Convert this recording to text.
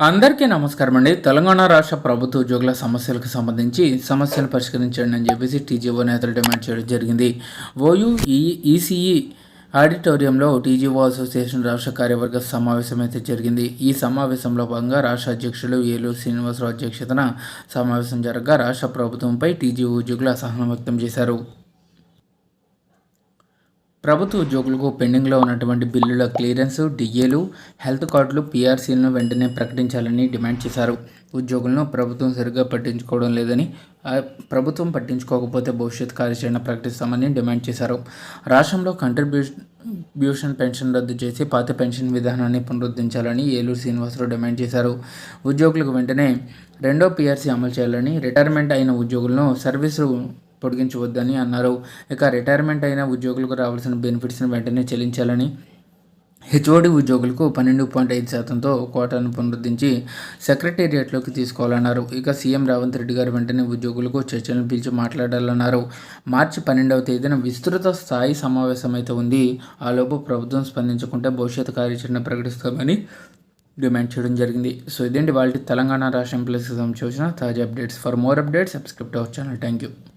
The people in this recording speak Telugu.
అందరికీ నమస్కారం అండి. తెలంగాణ రాష్ట్ర ప్రభుత్వ ఉద్యోగుల సమస్యలకు సంబంధించి సమస్యలు పరిష్కరించండి అని చెప్పేసి టీజీఓ నేతలు డిమాండ్ చేయడం జరిగింది. ఓయూ ఈ ఈసీఈ ఆడిటోరియంలో టీజీఓ అసోసియేషన్ రాష్ట్ర కార్యవర్గ సమావేశం అయితే జరిగింది. ఈ సమావేశంలో భాగంగా రాష్ట్ర అధ్యక్షులు ఏలూరు శ్రీనివాసరావు అధ్యక్షతన సమావేశం జరగగా రాష్ట్ర ప్రభుత్వంపై టీజీఓ ఉద్యోగులు అసహనం వ్యక్తం చేశారు. ప్రభుత్వ ఉద్యోగులకు పెండింగ్లో ఉన్నటువంటి బిల్లుల క్లియరెన్స్ డిఏలు హెల్త్ కార్డులు పీఆర్సీలను వెంటనే ప్రకటించాలని డిమాండ్ చేశారు. ఉద్యోగులను ప్రభుత్వం సరిగ్గా పట్టించుకోవడం లేదని ప్రభుత్వం పట్టించుకోకపోతే భవిష్యత్ కార్యాచరణ ప్రకటిస్తామని డిమాండ్ చేశారు. రాష్ట్రంలో కంట్రిబ్యూషన్ పెన్షన్ రద్దు చేసి పాత పెన్షన్ విధానాన్ని పునరుద్ధరించాలని ఏలూరు శ్రీనివాసరావు డిమాండ్ చేశారు. ఉద్యోగులకు వెంటనే రెండో పీఆర్సీ అమలు చేయాలని రిటైర్మెంట్ అయిన ఉద్యోగులను సర్వీసు పొడిగించవద్దని అన్నారు. ఇక రిటైర్మెంట్ అయిన ఉద్యోగులకు రావాల్సిన బెనిఫిట్స్ని వెంటనే చెల్లించాలని హెచ్ఓడి ఉద్యోగులకు పన్నెండు పాయింట్ ఐదు శాతంతో కోటాను పునరుద్ధరించి సెక్రటేరియట్లోకి తీసుకోవాలన్నారు. ఇక సీఎం రేవంత్ రెడ్డి గారు వెంటనే ఉద్యోగులకు చర్చలను పిలిచి మాట్లాడాలన్నారు. మార్చి పన్నెండవ తేదీన విస్తృత స్థాయి సమావేశం అయితే ఉంది. ఆలోపు ప్రభుత్వం స్పందించకుంటే భవిష్యత్ కార్యాచరణ ప్రకటిస్తామని డిమాండ్ చేయడం జరిగింది. సో ఇదేంటి? వాళ్ళ తెలంగాణ రాష్ట్ర ఎంప్లాయీస్కి సంబంధించిన తాజా updates. For more updates subscribe our channel. Thank you